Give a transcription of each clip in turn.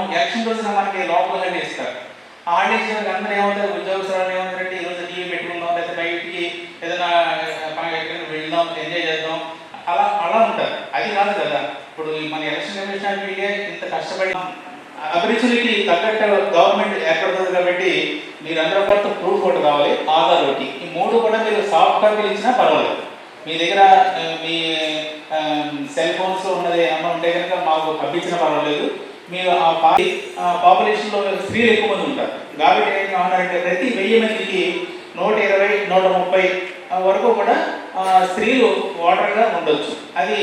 Election కోసం మనకి లోపల ఇస్తారు ఆ హాలిడేస్ అందరూ ఏమవుతారు ఉద్యోగస్తులు ఏమవుతారంటే రోజు టీవీ పెట్టుకుందాం లేదా బయటికి ఏదైనా ఎక్కడికి వెళ్దాం ఎంజాయ్ చేద్దాం. అలా అలా ఉంటారు. అది కాదు కదా. ఇప్పుడు మన ఎలక్షన్ కమిషన్ ఇంత కష్టపడి అభిరుచులకి తగ్గట్టు గవర్నమెంట్ ఏర్పడుతుంది కాబట్టి మీరు అందరూ కొత్త ప్రూఫ్ ఒకటి కావాలి ఆధార్ ఒకటి. ఈ మూడు కూడా మీరు సాఫ్ట్ కాపీలు ఇచ్చినా పర్వాలేదు. మీ దగ్గర మీ సెల్ ఫోన్స్ ఉన్నది అమ్మ ఉంటే కనుక మాకు పంపించిన పర్వాలేదు. మీరు ఆ పాపులేషన్లో స్త్రీలు ఎక్కువ మంది ఉంటారు. కాబట్టి ఏం కావాలంటే ప్రతి వెయ్యి మందికి నూట ఇరవై నూట ముప్పై వరకు కూడా స్త్రీలు ఓటర్గా ఉండొచ్చు. అది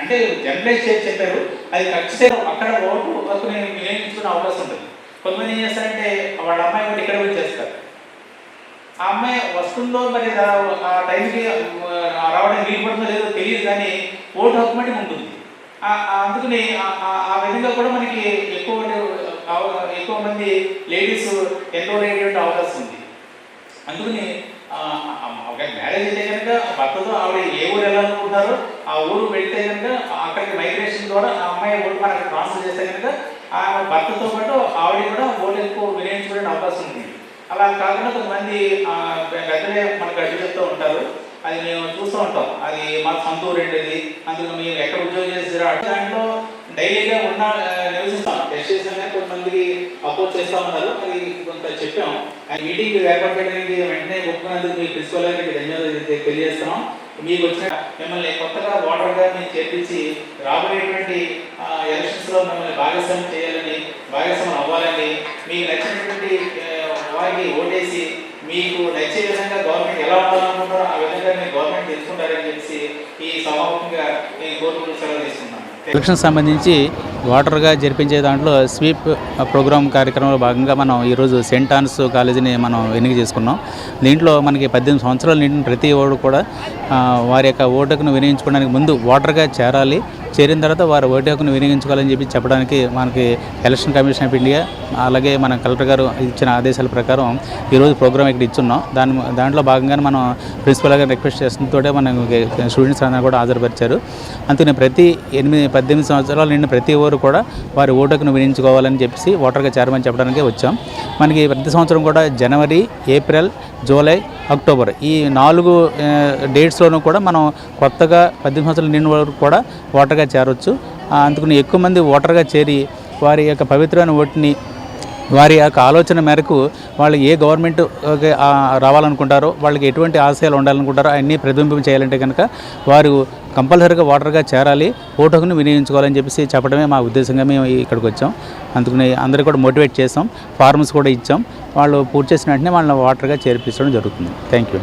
అంటే జనరలైజ్ చేసి చెప్పారు అది ఖచ్చితంగా అక్కడ ఓటు హక్కుని వినియోగించుకునే అవకాశం ఉంటుంది. కొంతమంది ఏం చేస్తారంటే వాళ్ళ అమ్మాయి కూడా ఇక్కడ పోయి చేస్తారు. ఆ అమ్మాయి వస్తుందో మరి ఆ టైంకి రావడానికి వీలు పడుతుందో లేదో తెలియదు కానీ ఓటు హక్కు మటుకు ఉంటుంది. అందుకని ఆ- విధంగా కూడా మనకి ఎక్కువ ఎక్కువ మంది లేడీస్ ఎన్రోల్ అయ్యేటువంటి అవకాశం ఉంది. అందుకని ఒక మ్యారేజ్ అయితే కనుక భర్తతో ఆవిడ ఏ ఊరు వెళ్ళాలనుకుంటున్నారో ఆ ఊరు వెళ్తే కనుక అక్కడికి మైగ్రేషన్ ద్వారా ఆ అమ్మాయి ఓటు మనకి ట్రాన్స్ఫర్ చేస్తే కనుక ఆ భర్తతో పాటు ఆవిడ కూడా ఓటు ఎక్కువ వినియోగించుకునే అవకాశం ఉంది. అలా కాకుండా కొంతమంది పెద్దలే మనకు అడ్డు చెప్తూ ఉంటారు. అది మేము చూస్తూ ఉంటాం. అది మాకు సొంత ఊరేంటిది అందుకు మేము ఎక్కడ ఉద్యోగం చేసారో దాంట్లో డైలీగా ఉన్న నివసిస్తాం. టెస్ట్ చేసిన కొంతమందికి అపోజ్ చేస్తూ ఉన్నారు. అది కొంత చెప్పాం. ఆ మీటింగ్ ఏర్పాటు చేయడానికి వెంటనే ఒప్పుకున్నందుకు మీ ప్రిన్సిపల్ గారికి ధన్యవాదాలు తెలియజేస్తున్నాం. మీకు వచ్చిన మిమ్మల్ని కొత్తగా ఓటర్ గారిని చేర్పించి రాబోయేటువంటి ఎలక్షన్స్లో మిమ్మల్ని భాగస్వామ్యం చేయాలని భాగస్వామ్యం అవ్వాలని మీకు నచ్చినటువంటి వారికి ఓటేసి మీకు నచ్చే విధంగా గవర్నమెంట్ ఎలా ఉండాలనుకుంటారో ఆ విధంగా మీరు గవర్నమెంట్ తెలుసుకుంటారని చెప్పి ఈ సమాపంగా నేను కోరుకుంటూ సెలవు తీసుకున్నాను ఎలక్షన్ సంబంధించి వాటర్గా జరిపించే దాంట్లో స్వీప్ ప్రోగ్రామ్ కార్యక్రమంలో భాగంగా మనం ఈరోజు సెయింట్ ఆన్స్ కాలేజీని మనం ఎన్నిక చేసుకున్నాం. దీంట్లో మనకి పద్దెనిమిది సంవత్సరాలు నిండిన ప్రతి ఓడు కూడా వారి యొక్క ఓటుకును వినియోగించుకోవడానికి ముందు ఓటర్గా చేరాలి. చేరిన తర్వాత వారి ఓటు హక్కును వినియోగించుకోవాలని చెప్పి చెప్పడానికి మనకి ఎలక్షన్ కమిషన్ ఆఫ్ ఇండియా అలాగే మన కలెక్టర్ గారు ఇచ్చిన ఆదేశాల ప్రకారం ఈరోజు ప్రోగ్రామ్ ఇక్కడ ఇచ్చున్నాం. దాని దాంట్లో భాగంగానే మనం ప్రిన్సిపల్ గారు రిక్వెస్ట్ చేస్తుంటే మనకి స్టూడెంట్స్ అందరూ కూడా హాజరుపరిచారు. అందుకని ప్రతి ఎనిమిది పద్దెనిమిది సంవత్సరాలు నిండిన ప్రతి ఓరు కూడా వారి ఓటుకును వినియోగించుకోవాలని చెప్పేసి ఓటర్గా చేరమని చెప్పడానికి వచ్చాం. మనకి ప్రతి సంవత్సరం కూడా జనవరి ఏప్రిల్ జూలై అక్టోబర్ ఈ నాలుగు డేట్స్లోనూ కూడా మనం కొత్తగా పద్దెనిమిది సంవత్సరాలు నిండిన వరకు కూడా ఓటర్గా చేరొచ్చు. అందుకని ఎక్కువ మంది ఓటర్గా చేరి వారి యొక్క పవిత్రమైన ఓటుని వారి యొక్క ఆలోచన మేరకు వాళ్ళు ఏ గవర్నమెంట్ రావాలనుకుంటారో వాళ్ళకి ఎటువంటి ఆశయాలు ఉండాలనుకుంటారో అన్నీ ప్రతిబింబం చేయాలంటే కనుక వారు కంపల్సరీగా ఓటర్గా చేరాలి ఓటు హక్కును వినియోగించుకోవాలని చెప్పేసి చెప్పడమే మా ఉద్దేశంగా మేము ఇక్కడికి వచ్చాం. అందుకని అందరికీ కూడా మోటివేట్ చేసాం ఫార్మ్స్ కూడా ఇచ్చాం. వాళ్ళు పూర్తి చేసిన వెంటనే వాళ్ళని ఓటర్గా చేర్పించడం జరుగుతుంది. Thank you.